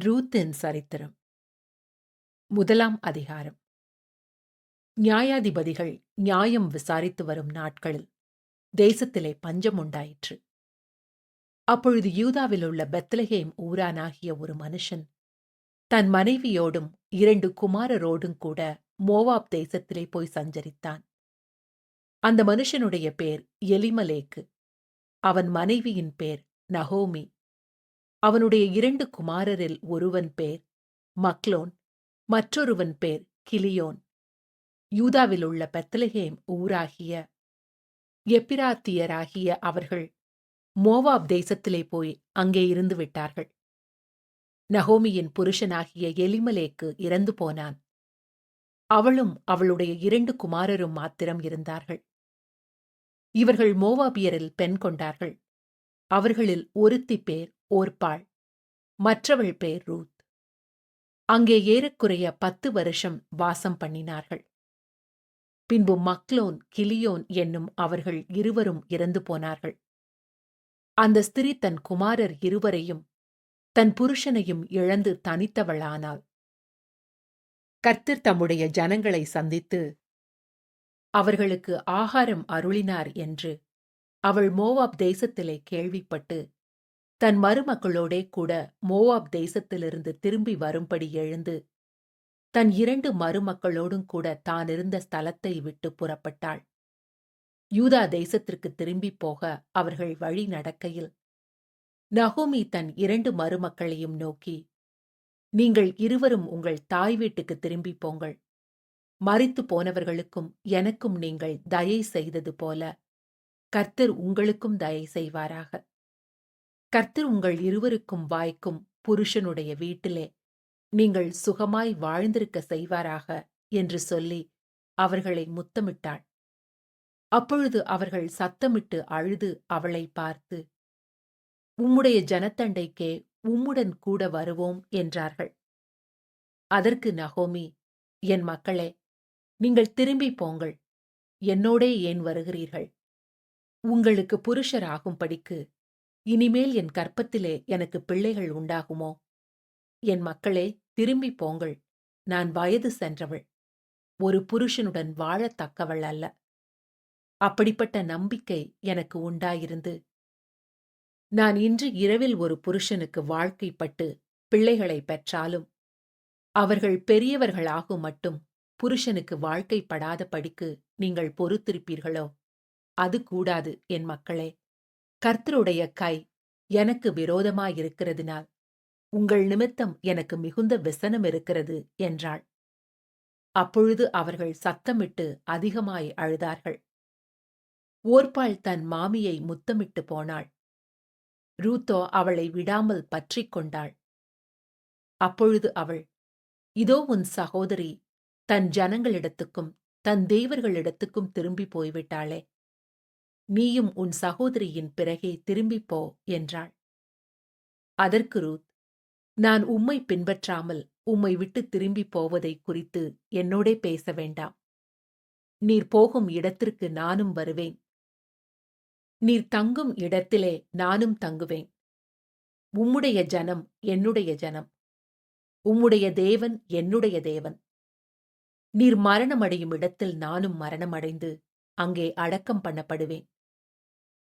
ரூத்தின் சரித்திரம். முதலாம் அதிகாரம். நியாயாதிபதிகள் நியாயம் விசாரித்து வரும் நாட்களில் தேசத்திலே பஞ்சம் உண்டாயிற்று. அப்பொழுது யூதாவில் உள்ள பெத்லஹேம் ஊரானாகிய ஒரு மனுஷன் தன் மனைவியோடும் இரண்டு குமாரரோடும் கூட மோவாப் தேசத்திலே போய் சஞ்சரித்தான். அந்த மனுஷனுடைய பேர் எலிமலேக்கு. அவன் மனைவியின் பேர் நகோமி. அவனுடைய இரண்டு குமாரரில் ஒருவன் பேர் மக்லோன் மற்றொருவன் பேர் கிளியோன் யூதாவில் உள்ள ஊராகிய எப்பிராத்தியராகிய அவர்கள் மோவாப் தேசத்திலே போய் அங்கே இருந்து விட்டார்கள். நகோமியின் புருஷனாகிய எலிமலேக்கு இறந்து போனான். அவளும் அவளுடைய இரண்டு குமாரரும் மாத்திரம் இருந்தார்கள். இவர்கள் மோவாபியரில் பெண் கொண்டார்கள். அவர்களில் ஒருத்தி பேர் ஓர்பாள் மற்றவள் பேர் ரூத். அங்கே ஏறக்குறைய பத்து வருஷம் வாசம் பண்ணினார்கள். பின்பு மக்லோன் கிளியோன் என்னும் அவர்கள் இருவரும் இறந்து போனார்கள். அந்த ஸ்திரீ தன் குமாரர் இருவரையும் தன் புருஷனையும் இழந்து தனித்தவளானாள். கர்த்தர் தம்முடைய ஜனங்களை சந்தித்து அவர்களுக்கு ஆகாரம் அருளினார் என்று அவள் மோவாப் தேசத்திலே கேள்விப்பட்டு தன் மருமக்களோடே கூட மோவாப் தேசத்திலிருந்து திரும்பி வரும்படி எழுந்து தன் இரண்டு மருமக்களோடும் கூட தான் இருந்த ஸ்தலத்தை விட்டு புறப்பட்டாள். யூதா தேசத்திற்கு திரும்பிப் போக அவர்கள் வழி நடக்கையில் நகோமி தன் இரண்டு மருமக்களையும் நோக்கி நீங்கள் இருவரும் உங்கள் தாய் வீட்டுக்கு திரும்பிப் போங்கள். மறித்து போனவர்களுக்கும் எனக்கும் நீங்கள் தயை செய்தது போல கர்த்தர் உங்களுக்கும் தயை செய்வாராக. கர்த்தர் உங்கள் இருவருக்கும் வாய்க்கும் புருஷனுடைய வீட்டிலே நீங்கள் சுகமாய் வாழ்ந்திருக்க செய்வாராக என்று சொல்லி அவர்களை முத்தமிட்டாள். அப்பொழுது அவர்கள் சத்தமிட்டு அழுது அவளை பார்த்து உம்முடைய ஜனத்தண்டைக்கே உம்முடன் கூட வருவோம் என்றார்கள். அதற்கு நகோமி என் மக்களே நீங்கள் திரும்பி போங்கள். என்னோடே ஏன் வருகிறீர்கள்? உங்களுக்கு புருஷராகும்படிக்கு இனிமேல் என் கற்பத்திலே எனக்கு பிள்ளைகள் உண்டாகுமோ? என் மக்களே திரும்பி போங்கள். நான் வயது சென்றவள். ஒரு புருஷனுடன் வாழத்தக்கவள் அல்ல. அப்படிப்பட்ட நம்பிக்கை எனக்கு உண்டாயிருந்து நான் இன்று இரவில் ஒரு புருஷனுக்கு வாழ்க்கைப்பட்டு பிள்ளைகளை பெற்றாலும் அவர்கள் பெரியவர்களாகும் மட்டும் புருஷனுக்கு வாழ்க்கைப்படாத படிக்கு நீங்கள் பொறுத்திருப்பீர்களோ? அது கூடாது என் மக்களே. கர்த்தருடைய கை எனக்கு விரோதமாயிருக்கிறதுனால் உங்கள் நிமித்தம் எனக்கு மிகுந்த விசனம் இருக்கிறது என்றாள். அப்பொழுது அவர்கள் சத்தமிட்டு அதிகமாய் அழுதார்கள். ஓர்பாள் தன் மாமியை முத்தமிட்டு போனாள். ரூத்தோ அவளை விடாமல் பற்றிக் கொண்டாள். அப்பொழுது அவள் இதோ உன் சகோதரி தன் ஜனங்களிடத்துக்கும் தன் தெய்வர்களிடத்துக்கும் திரும்பி போய்விட்டாளே. நீயும் உன் சகோதரியின் பிறகே திரும்பிப்போ என்றாள். அதற்கு ரூத் நான் உம்மை பின்பற்றாமல் உம்மை விட்டு திரும்பிப் போவதை குறித்து என்னோடே பேச வேண்டாம். நீர் போகும் இடத்திற்கு நானும் வருவேன். நீர் தங்கும் இடத்திலே நானும் தங்குவேன். உம்முடைய ஜனம் என்னுடைய ஜனம். உம்முடைய தேவன் என்னுடைய தேவன். நீர் மரணமடையும் இடத்தில் நானும் மரணமடைந்து அங்கே அடக்கம் பண்ணப்படுவேன்.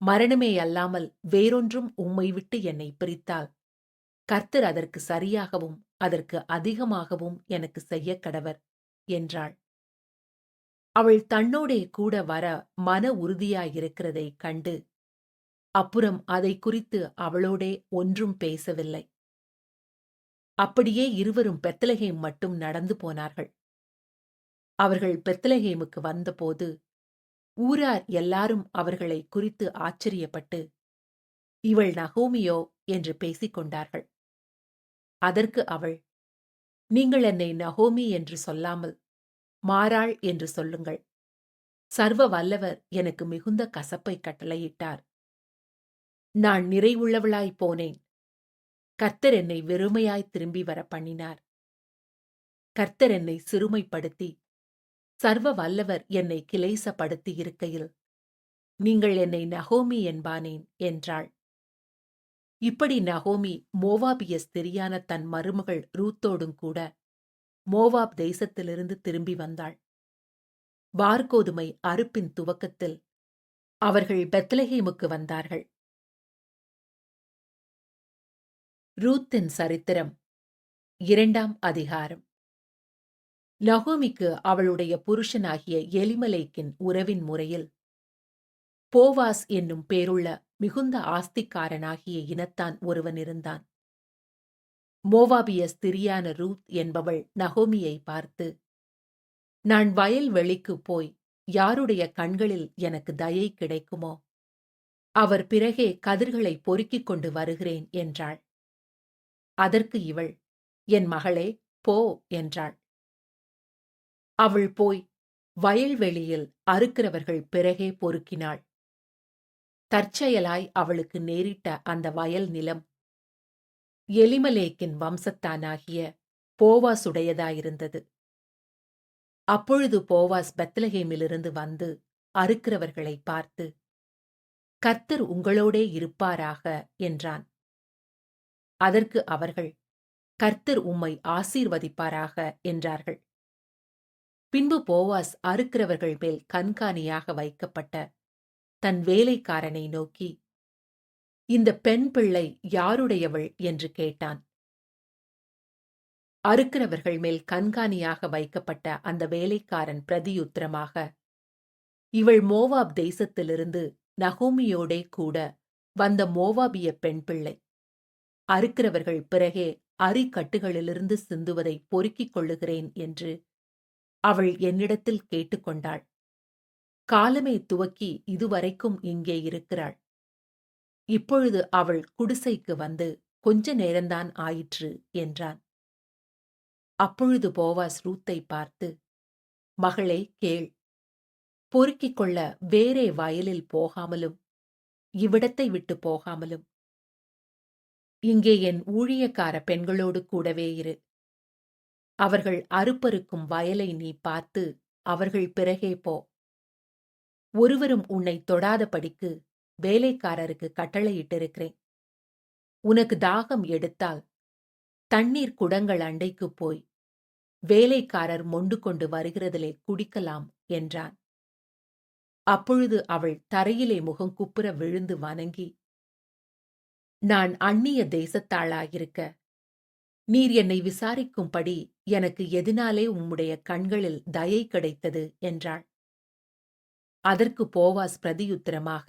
மரணமே அல்லாமல் வேறொன்றும் உம்மை விட்டு என்னை பிரித்தால் கர்த்தர் அதற்கு சரியாகவும் அதற்கு அதிகமாகவும் எனக்கு செய்ய கடவர் என்றாள். அவள் தன்னோடே கூட வர மன உறுதியாயிருக்கிறதை கண்டு அப்புறம் அதை குறித்து அவளோடே ஒன்றும் பேசவில்லை. அப்படியே இருவரும் பெத்தலகேம் மட்டும் நடந்து போனார்கள். அவர்கள் பெத்தலகேமுக்கு வந்தபோது ஊரார் எல்லாரும் அவர்களை குறித்து ஆச்சரியப்பட்டு இவள் நகோமியோ? என்று பேசிக் கொண்டார்கள். அதற்கு அவள் நீங்கள் என்னை நகோமி என்று சொல்லாமல் மாறாள் என்று சொல்லுங்கள். சர்வ வல்லவர் எனக்கு மிகுந்த கசப்பை கட்டளையிட்டார். நான் நிறைவுள்ளவளாய்ப் போனேன். கர்த்தர் என்னை வெறுமையாய் திரும்பி வர பண்ணினார் கர்த்தர் என்னை சிறுமைப்படுத்தி சர்வ வல்லவர் என்னை கிலேசப்படுத்தி இருக்கையில் நீங்கள் என்னை நகோமி என்பானேன் என்றாள். இப்படி நகோமி மோவாபிய ஸ்திரியான தன் மருமகள் ரூத்தோடும் கூட மோவாப் தேசத்திலிருந்து திரும்பி வந்தாள். பார்கோதுமை அறுப்பின் துவக்கத்தில் அவர்கள் பெத்லஹேமுக்கு வந்தார்கள். ரூத்தின் சரித்திரம் இரண்டாம் அதிகாரம். நகோமிக்கு அவளுடைய புருஷனாகிய எலிமலைக்கின் உறவின் முறையில். போவாஸ் என்னும் பேருள்ள மிகுந்த ஆஸ்திக்காரனாகிய இனத்தான் ஒருவன் இருந்தான். மோவாபிய ஸ்திரியான ரூத் என்பவள் நகோமியை பார்த்து நான் வயல் வெளிக்குப் போய் யாருடைய கண்களில் எனக்கு தயை கிடைக்குமோ? அவர் பிறகே கதிர்களை பொறுக்கிக் கொண்டு வருகிறேன் என்றாள். அதற்கு இவள் என் மகளே போ என்றாள். அவள் போய் வயல்வெளியில் அறுக்கிறவர்கள் பிறகே பொறுக்கினாள். தற்செயலாய் அவளுக்கு நேரிட்ட அந்த வயல் நிலம் எலிமலேக்கின் வம்சத்தானாகிய போவாசுடையதாயிருந்தது. அப்பொழுது போவாஸ் பெத்லஹேமிலிருந்து வந்து அறுக்கிறவர்களை பார்த்து கர்த்தர் உங்களோடே இருப்பாராக? என்றான். அதற்கு அவர்கள் கர்த்தர் உம்மை ஆசீர்வதிப்பாராக? என்றார்கள். பின்பு போவாஸ் அறுக்கிறவர்கள் மேல் கண்காணியாக வைக்கப்பட்ட தன் வேலைக்காரனை நோக்கி இந்த பெண் பிள்ளை யாருடையவள்? என்று கேட்டான். அறுக்கிறவர்கள் மேல் கண்காணியாக வைக்கப்பட்ட அந்த வேலைக்காரன் பிரதியுத்தரமாக இவள் மோவாப் தேசத்திலிருந்து நகோமியோடே கூட வந்த மோவாபிய பெண் பிள்ளை. அறுக்கிறவர்கள் பிறகே அரிக்கட்டுகளிலிருந்து சிந்துவதை பொறுக்கிக் கொள்ளுகிறேன் என்று அவள் என்னிடத்தில் கேட்டுக்கொண்டாள். காலமே துவக்கி இதுவரைக்கும் இங்கே இருக்கிறாள். இப்பொழுது அவள் குடிசைக்கு வந்து கொஞ்ச நேரம்தான் ஆயிற்று என்றான். அப்பொழுது போவாஸ் ரூத்தை பார்த்து மகளே கேள். பொறுக்கிக் கொள்ள வேறே வயலில் போகாமலும் இவ்விடத்தை விட்டு போகாமலும். இங்கே என் ஊழியக்கார பெண்களோடு கூடவே இரு. அவர்கள் அறுப்பறுக்கும் வயலை நீ பார்த்து அவர்கள் பிறகே போ. ஒருவரும் உன்னை தொடாதபடிக்கு வேலைக்காரருக்கு கட்டளையிட்டிருக்கிறேன். உனக்கு தாகம் எடுத்தால் தண்ணீர் குடங்கள் அண்டைக்குப் போய் வேலைக்காரர் மொண்டு கொண்டு வருகிறதிலே குடிக்கலாம் என்றான். அப்பொழுது அவள் தரையிலே முகம் குப்புற விழுந்து வணங்கி நான் அந்நிய தேசத்தாளாயிருக்க நீர் என்னை விசாரிக்கும்படி எனக்கு எதினாலே உம்முடைய கண்களில் தயை கிடைத்தது என்றாள். அதற்கு போவாஸ் பிரதியுத்தரமாக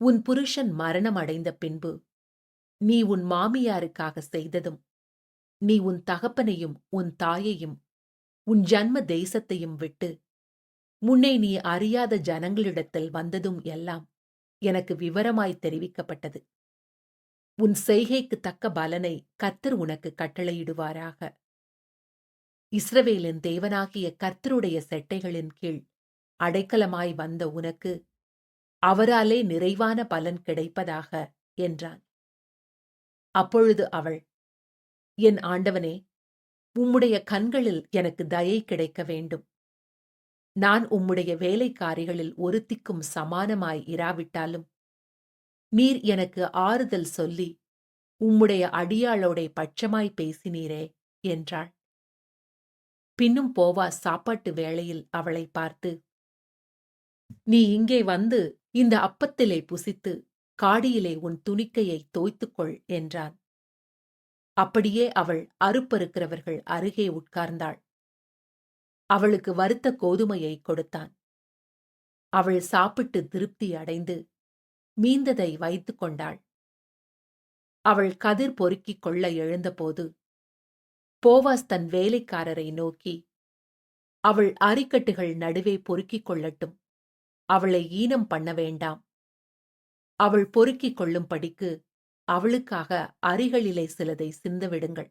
உன் புருஷன் மரணம் அடைந்த பின்பு நீ உன் மாமியாருக்காக செய்ததும் நீ உன் தகப்பனையும் உன் தாயையும் உன் ஜன்ம தேசத்தையும் விட்டு முன்னே நீ அறியாத ஜனங்களிடத்தில் வந்ததும் எல்லாம் எனக்கு விவரமாய் தெரிவிக்கப்பட்டது. உன் செய்கைக்கு தக்க பலனை கர்த்தர் உனக்கு கட்டளையிடுவாராக. இஸ்ரவேலின் தேவனாகிய கர்த்தருடைய செட்டைகளின் கீழ் அடைக்கலமாய் வந்த உனக்கு அவராலே நிறைவான பலன் கிடைப்பதாக என்றான். அப்பொழுது அவள் என் ஆண்டவனே உம்முடைய கண்களில் எனக்கு தயை கிடைக்க வேண்டும். நான் உம்முடைய வேலைக்காரிகளில் ஒருத்திக்கும் சமானமாய் இராவிட்டாலும் நீர் எனக்கு ஆறுதல் சொல்லி உம்முடைய அடியாளோட பட்சமாய் பேசினீரே என்றாள். பின்னும் போவா சாப்பாட்டு வேளையில் அவளை பார்த்து நீ இங்கே வந்து இந்த அப்பத்திலே புசித்து காடியிலே உன் துணிக்கையை தோய்த்துக்கொள் என்றான். அப்படியே அவள் அறுப்பறுக்கிறவர்கள் அருகே உட்கார்ந்தாள். அவளுக்கு வறுத்த கோதுமையை கொடுத்தான். அவள் சாப்பிட்டு திருப்தி அடைந்து மீந்ததை வைத்துக் கொண்டாள். அவள் கதிர் பொறுக்கிக் கொள்ள எழுந்தபோது போவாஸ் தன் வேலைக்காரரை நோக்கி அவள் அரிக்கட்டுகள் நடுவே பொறுக்கிக் கொள்ளட்டும். அவளை ஈனம் பண்ண வேண்டாம். அவள் பொறுக்கிக் கொள்ளும்படிக்கு அவளுக்காக அரிகளிலே சிலதை சிந்தவிடுங்கள்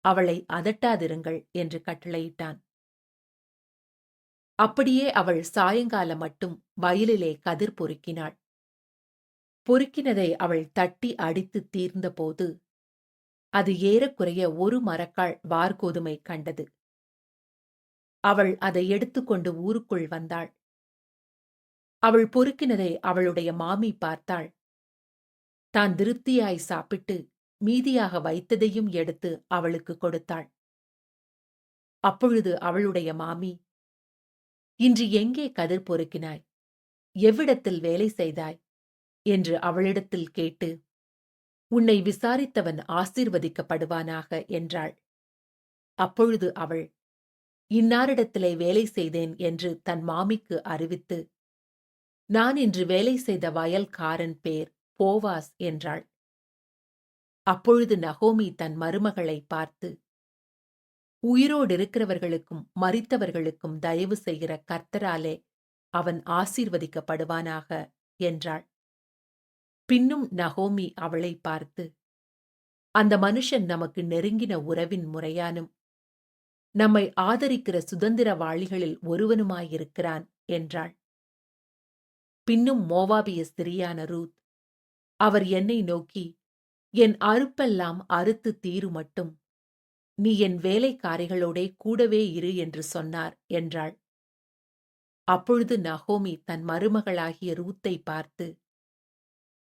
அவளை அதட்டாதிருங்கள் என்று கட்டளையிட்டான். அப்படியே அவள் சாயங்காலம் மட்டும் வயலிலே கதிர் பொறுக்கினாள். பொறுக்கினதை அவள் தட்டி அடித்து தீர்ந்தபோது அது ஏறக்குறைய ஒரு மரக்கால் வார்கோதுமை கண்டது. அவள் அதை எடுத்துக்கொண்டு ஊருக்குள் வந்தாள். அவள் பொறுக்கினதை அவளுடைய மாமி பார்த்தாள். தான் திருப்தியாய் சாப்பிட்டு மீதியாக வைத்ததையும் எடுத்து அவளுக்கு கொடுத்தாள். அப்பொழுது அவளுடைய மாமி இன்று எங்கே கதிர் பொறுக்கினாய்? எவ்விடத்தில் வேலை செய்தாய்? என்று அவளிடத்தில் கேட்டு உன்னை விசாரித்தவன் ஆசீர்வதிக்கப்படுவானாக? என்றாள். அப்பொழுது அவள் இன்னாரிடத்திலே வேலை செய்தேன் என்று தன் மாமிக்கு அறிவித்து நான் இன்று வேலை செய்த வயல்காரன் பேர் போவாஸ் என்றாள். அப்பொழுது நகோமி தன் மருமகளை பார்த்து உயிரோடிருக்கிறவர்களுக்கும் மறித்தவர்களுக்கும் தயவு செய்கிற கர்த்தராலே அவன் ஆசீர்வதிக்கப்படுவானாக? என்றாள். பின்னும் நகோமி அவளை பார்த்து அந்த மனுஷன் நமக்கு நெருங்கின உறவின் முறையானும் நம்மை ஆதரிக்கிற சுதந்திரவாளிகளில் ஒருவனுமாயிருக்கிறான் என்றாள். பின்னும் மோவாபிய ஸ்திரியான ரூத் அவர் என்னை நோக்கி என் அறுப்பெல்லாம் அறுத்து தீரு மட்டும் நீ என் வேலைக்காரிகளோடே கூடவே இரு என்று சொன்னார் என்றாள். அப்பொழுது நகோமி தன் மருமகளாகிய ரூத்தை பார்த்து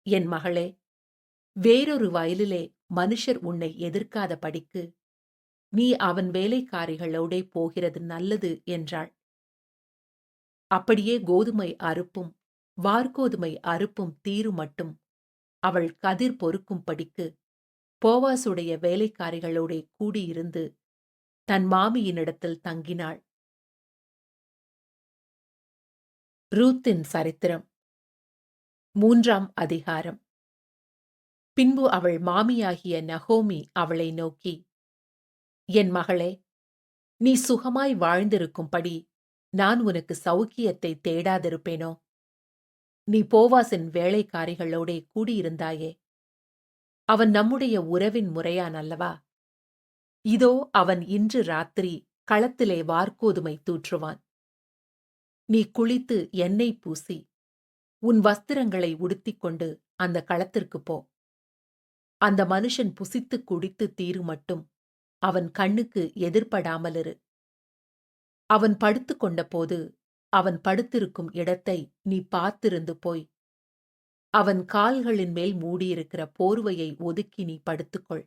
என் மகளே வேறொரு வயலிலே மனுஷர் உன்னை எதிர்க்காத படிக்கு. நீ அவன் வேலைக்காரிகளோடே போகிறது நல்லது என்றாள். அப்படியே கோதுமை அறுப்பும் வார்கோதுமை அறுப்பும் தீரு மட்டும் அவள் கதிர் பொறுக்கும் படிக்கு போவாசுடைய வேலைக்காரிகளோடே கூடியிருந்து தன் மாமியினிடத்தில் தங்கினாள். ரூத்தின் சரித்திரம். மூன்றாம் அதிகாரம். பின்பு அவள் மாமியாகிய நகோமி அவளை நோக்கி என் மகளே நீ சுகமாய் வாழ்ந்திருக்கும்படி நான் உனக்கு சௌக்கியத்தை தேடாதிருப்பேனோ? நீ போவாசின் வேலைக்காரிகளோடே கூடியிருந்தாயே? அவன் நம்முடைய உறவின் முறையான் அல்லவா? இதோ அவன் இன்று ராத்திரி களத்திலே வார்கோதுமை தூற்றுவான். நீ குளித்து எண்ணெய் பூசி உன் வஸ்திரங்களை உடுத்திக் கொண்டு அந்த களத்திற்குப் போ. அந்த மனுஷன் புசித்து குடித்து தீரு மட்டும் அவன் கண்ணுக்கு எதிர்ப்படாமலிரு அவன் படுத்துக் கொண்டபோது அவன் படுத்திருக்கும் இடத்தை நீ பார்த்திருந்து போய். அவன் கால்களின் மேல் மூடியிருக்கிற போர்வையை ஒதுக்கி நீ படுத்துக்கொள்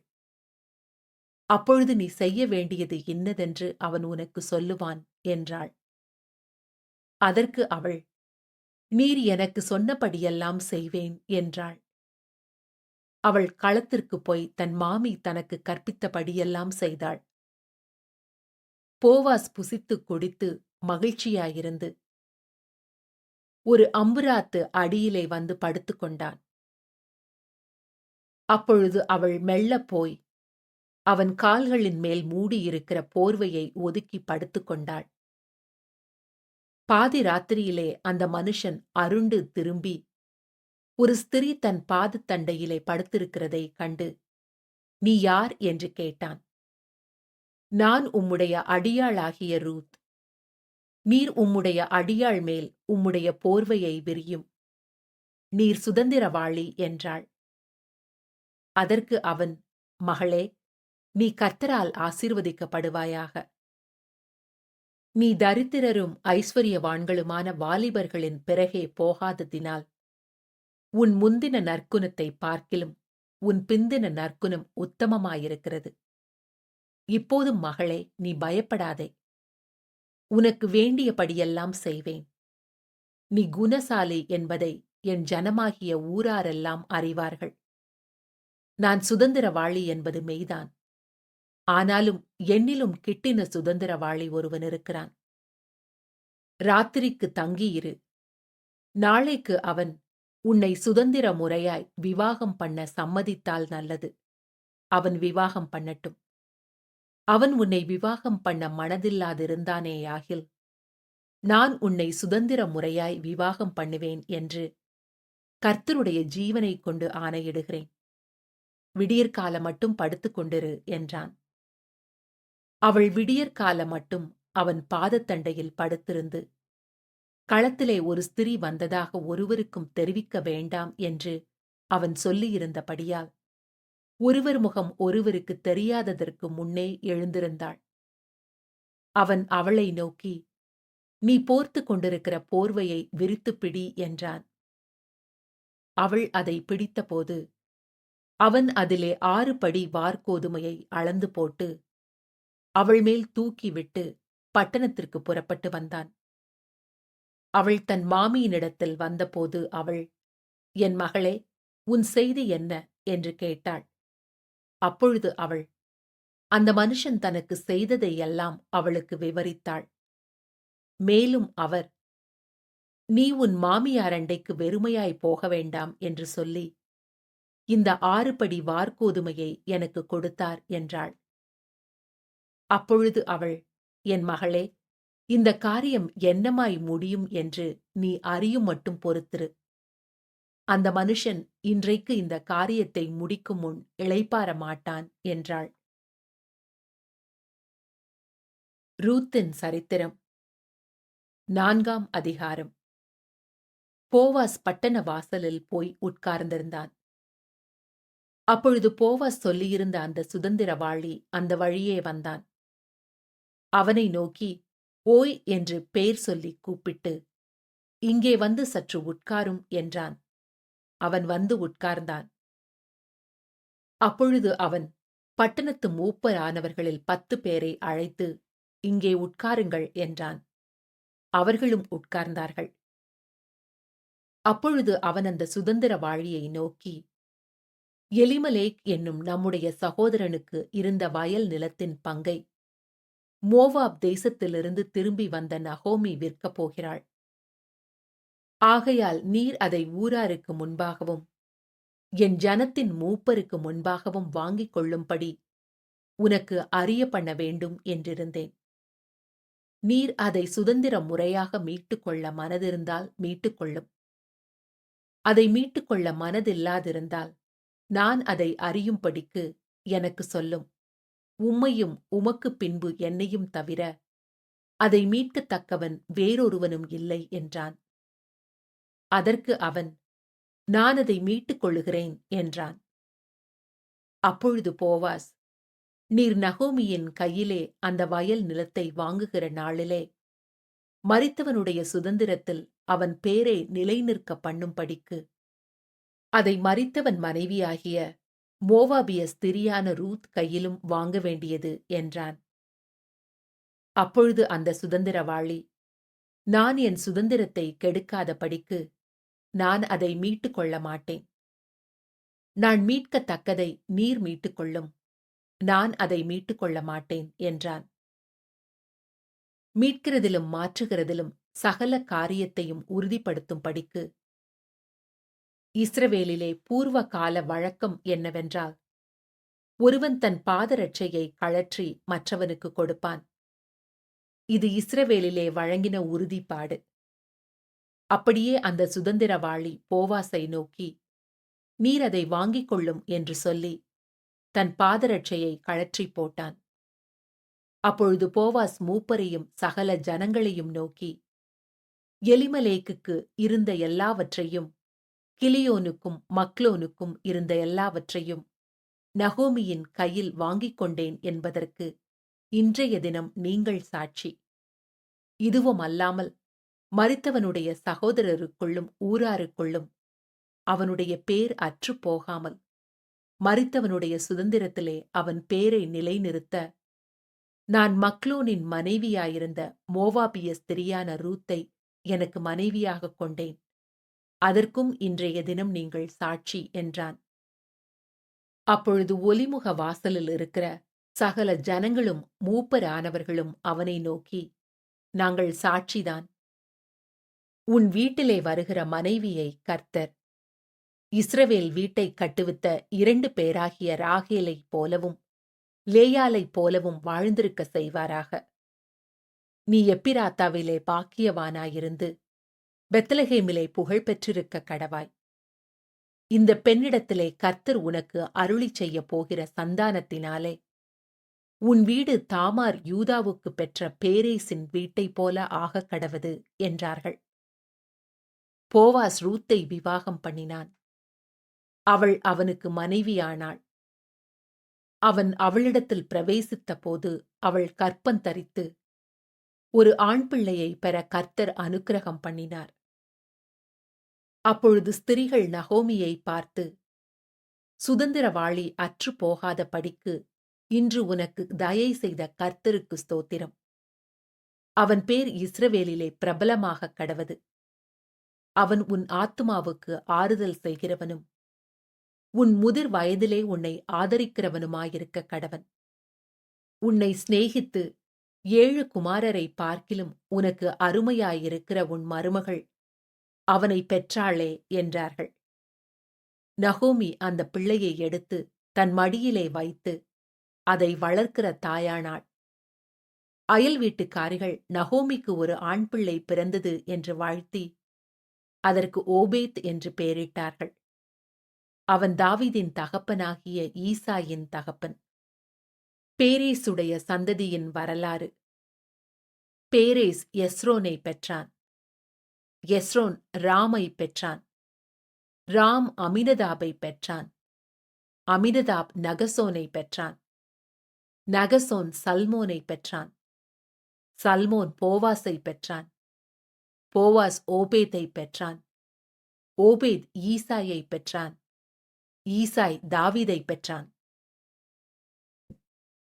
அப்பொழுது நீ செய்ய வேண்டியது இன்னதென்று அவன் உனக்கு சொல்லுவான் என்றாள். அதற்கு அவள் நீர் எனக்கு சொன்னபடியெல்லாம் செய்வேன் என்றாள். அவள் களத்திற்குப் போய் தன் மாமி தனக்கு கற்பித்தபடியெல்லாம் செய்தாள். போவாஸ் புசித்துக் குடித்து மகிழ்ச்சியாயிருந்து ஒரு அம்புராத்து அடியிலே வந்து படுத்துக்கொண்டான் அப்பொழுது அவள் மெல்லப் போய் அவன் கால்களின் மேல் மூடியிருக்கிற போர்வையை ஒதுக்கி படுத்துக்கொண்டாள் பாதி ராத்திரியிலே அந்த மனுஷன் அருண்டு திரும்பி ஒரு ஸ்திரீ தன் பாதத்தண்டையிலே படுத்திருக்கிறதை கண்டு நீ யார்? என்று கேட்டான். நான் உம்முடைய அடியாளாகிய ரூத். நீர் உம்முடைய அடியாள் மேல் உம்முடைய போர்வையை விரியும். நீர் சுதந்திரவாளி என்றாள். அதற்கு அவன் மகளே நீ கர்த்தரால் ஆசீர்வதிக்கப்படுவாயாக. நீ தரித்திரரும் ஐஸ்வர்யவான்களுமான வாலிபர்களின் பிறகே போகாததினால் உன் முந்தின நற்குணத்தை பார்க்கிலும் உன் பிந்தின நற்குணம் உத்தமமாயிருக்கிறது. இப்போதும் மகளே நீ பயப்படாதே. உனக்கு வேண்டியபடியெல்லாம் செய்வேன். நீ குணசாலி என்பதை என் ஜனமாகிய ஊராரெல்லாம் அறிவார்கள். நான் சுதந்திரவாளி என்பது மெய்தான். ஆனாலும் என்னிலும் கிட்டின சுதந்திரவாளி ஒருவன் இருக்கிறான். ராத்திரிக்கு தங்கியிரு. நாளைக்கு அவன் உன்னை சுதந்திர முறையாய் விவாகம் பண்ண சம்மதித்தால் நல்லது. அவன் விவாகம் பண்ணட்டும். அவன் உன்னை விவாகம் பண்ண மனதில்லாதிருந்தானேயாகில் நான் உன்னை சுதந்திர முறையாய் விவாகம் பண்ணுவேன் என்று கர்த்தருடைய ஜீவனைக் கொண்டு ஆணையிடுகிறேன். விடியற்கால மட்டும் படுத்துக் கொண்டிரு என்றான். அவள் விடியற்கால மட்டும் அவன் பாதத்தண்டையில் படுத்திருந்து களத்திலே ஒரு ஸ்திரீ வந்ததாக ஒருவருக்கும் தெரிவிக்க வேண்டாம் என்று அவன் சொல்லியிருந்தபடியால் ஒருவர் முகம் ஒருவருக்கு தெரியாததற்கு முன்னே எழுந்திருந்தாள். அவன் அவளை நோக்கி நீ போர்த்து கொண்டிருக்கிற போர்வையை விரித்துப் பிடி என்றான். அவள் அதை பிடித்தபோது அவன் அதிலே ஆறு படி வார்கோதுமையை அளந்து போட்டு அவள் மேல் தூக்கிவிட்டு பட்டணத்திற்கு புறப்பட்டு வந்தான். அவள் தன் மாமியினிடத்தில் வந்தபோது அவள் என் மகளே உன் செய்தி என்ன? என்று கேட்டாள். அப்பொழுது அவள் அந்த மனுஷன் தனக்கு செய்ததையெல்லாம் அவளுக்கு விவரித்தாள். மேலும் அவர் நீ உன் மாமியார் அண்டைக்கு வெறுமையாய் போக வேண்டாம் என்று சொல்லி இந்த ஆறுபடி வார்கோதுமையை எனக்கு கொடுத்தார் என்றாள். அப்பொழுது அவள் என் மகளே இந்த காரியம் என்னமாய் முடியும் என்று நீ அறியும் மட்டும் பொறுத்திரு. அந்த மனுஷன் இன்றைக்கு இந்த காரியத்தை முடிக்கும் முன் இளைப்பாற மாட்டான் என்றாள். ரூத்தின் சரித்திரம் நான்காம் அதிகாரம். போவாஸ் பட்டண வாசலில் போய் உட்கார்ந்திருந்தான். அப்பொழுது போவாஸ் சொல்லியிருந்த அந்த சுதந்திரவாளி அந்த வழியே வந்தான். அவனை நோக்கி ஓய் என்று பெயர் சொல்லி கூப்பிட்டு இங்கே வந்து சற்று உட்காரும் என்றான். அவன் வந்து உட்கார்ந்தான். அப்பொழுது அவன் பட்டணத்து மூப்பரானவர்களில் பத்து பேரை அழைத்து இங்கே உட்காருங்கள் என்றான். அவர்களும் உட்கார்ந்தார்கள். அப்பொழுது அவன் அந்த சுதந்திர வாழியை நோக்கி எலிமலேக் என்னும் நம்முடைய சகோதரனுக்கு இருந்த வயல் நிலத்தின் பங்கை மோவாப் தேசத்திலிருந்து திரும்பி வந்த நகோமி விற்கப் போகிறாள். ஆகையால் நீர் அதை ஊராருக்கு முன்பாகவும் என் ஜனத்தின் மூப்பருக்கு முன்பாகவும் வாங்கிக் கொள்ளும்படி உனக்கு அறிய பண்ண வேண்டும் என்றிருந்தேன். நீர் அதை சுதந்திர முறையாக மீட்டுக்கொள்ள மனதிருந்தால் மீட்டுக்கொள்ளும் அதை மீட்டுக்கொள்ள மனதில்லாதிருந்தால் நான் அதை அறியும்படிக்கு எனக்கு சொல்லும். உம்மையும் உமக்குப் பின்பு என்னையும் தவிர அதை மீட்கத்தக்கவன் வேறொருவனும் இல்லை என்றான். அதற்கு அவன் நான் அதை மீட்டுக் கொள்ளுகிறேன் என்றான். அப்பொழுது போவாஸ் நீர் நகோமியின் கையிலே அந்த வயல் நிலத்தை வாங்குகிற நாளிலே மறித்தவனுடைய சுதந்திரத்தில் அவன் பேரை நிலைநிற்க பண்ணும்படிக்கு அதை மறித்தவன் மனைவியாகிய மோவாபிய ஸ்திரியான ரூத் கையிலும் வாங்க வேண்டியது என்றான். அப்பொழுது அந்த சுதந்திரவாளி நான் என் சுதந்திரத்தை கெடுக்காத படிக்கு நான் அதை மீட்டுக் கொள்ள மாட்டேன். நான் மீட்கத்தக்கதை நீர் மீட்டுக் கொள்ளும். நான் அதை மீட்டுக் கொள்ள மாட்டேன் என்றான். மீட்கிறதிலும் மாற்றுகிறதிலும் சகல காரியத்தையும் உறுதிப்படுத்தும் படிக்கு இஸ்ரவேலிலே பூர்வ கால வழக்கம் என்னவென்றால் ஒருவன் தன் பாதரட்சையை கழற்றி மற்றவனுக்கு கொடுப்பான். இது இஸ்ரவேலிலே வழங்கின உறுதிப்பாடு. அப்படியே அந்த சுதந்திரவாளி போவாசை நோக்கி நீர் அதை வாங்கிக் கொள்ளும் என்று சொல்லி தன் பாதரட்சையை கழற்றி போட்டான். அப்பொழுது போவாஸ் மூப்பரையும் சகல ஜனங்களையும் நோக்கி எலிமலேக்குக்கு இருந்த எல்லாவற்றையும் கிளியோனுக்கும் மக்லோனுக்கும் இருந்த எல்லாவற்றையும் நகோமியின் கையில் வாங்கிக் கொண்டேன் என்பதற்கு இன்றைய தினம் நீங்கள் சாட்சி. இதுவும் அல்லாமல் மறித்தவனுடைய சகோதரருக்குள்ளும் ஊராருக்குள்ளும் அவனுடைய பேர் அற்று போகாமல் மறித்தவனுடைய சுதந்திரத்திலே அவன் பேரை நிலைநிறுத்த நான் மக்லோனின் மனைவியாயிருந்த மோவாபிய ஸ்திரியான ரூத்தை எனக்கு மனைவியாகக் கொண்டேன். அதற்கும் இன்றைய தினம் நீங்கள் சாட்சி என்றான். அப்பொழுது ஒலிமுக வாசலில் இருக்கிற சகல ஜனங்களும் மூப்பரானவர்களும் அவனை நோக்கி நாங்கள் சாட்சிதான். உன் வீட்டிலே வருகிற மனைவியை கர்த்தர். இஸ்ரவேல் வீட்டை கட்டுவித்த இரண்டு பேராகிய ராகேலைப் போலவும் லேயாலைப் போலவும் வாழ்ந்திருக்க செய்வாராக. நீ எப்பிராத்தாவிலே பாக்கியவானாயிருந்து பெத்தலகேமிலே புகழ் பெற்றிருக்க கடவாய். இந்த பெண்ணிடத்திலே கர்த்தர் உனக்கு அருளி செய்யப் போகிற சந்தானத்தினாலே உன் வீடு தாமார் யூதாவுக்கு பெற்ற பேரேசின் வீட்டைப் போல ஆகக் கடவது என்றார்கள். போவாஸ் ரூத்தை விவாகம் பண்ணினான். அவள் அவனுக்கு மனைவியானாள். அவன் அவளிடத்தில் பிரவேசித்த போது அவள் கற்பந்தரித்து ஒரு ஆண் பிள்ளையை பெற கர்த்தர் அனுக்கிரகம் பண்ணினார். அப்பொழுது ஸ்திரிகள் நகோமியை பார்த்து சுதந்திரவாளி அற்று போகாத படிக்கு இன்று உனக்கு தயை செய்த கர்த்தருக்கு ஸ்தோத்திரம். அவன் பேர் இஸ்ரவேலிலே பிரபலமாகக் கடவது. அவன் உன் ஆத்துமாவுக்கு ஆறுதல் செய்கிறவனும் உன் முதிர் வயதிலே உன்னை ஆதரிக்கிறவனுமாயிருக்க கடவன். உன்னை சிநேகித்து ஏழு குமாரரை பார்க்கிலும் உனக்கு அருமையாயிருக்கிற உன் மருமகள் அவனை பெற்றாளே என்றார்கள். நகோமி அந்த பிள்ளையை எடுத்து தன் மடியிலே வைத்து அதை வளர்க்கிற தாயானாள். அயல் வீட்டுக்காரிகள் நகோமிக்கு ஒரு ஆண் பிள்ளை பிறந்தது என்று வாழ்த்தி அதற்கு ஓபேத் என்று பெயரிட்டார்கள். அவன் தாவீதின் தகப்பனாகிய ஈசாயின் தகப்பன். பேரேசுடைய சந்ததியின் வரலாறு. பேரேஸ் எஸ்ரோனை பெற்றான். எஸ்ரோன் ராமை பெற்றான். ராம் அமினதாபை பெற்றான். அமினதாப் நகசோனை பெற்றான். நகசோன் சல்மோனை பெற்றான். சல்மோன் போவாஸை பெற்றான். போவாஸ் ஓபேத்தை பெற்றான். ஓபேத் ஈசாயை பெற்றான். ஈசாய் தாவீதை பெற்றான்.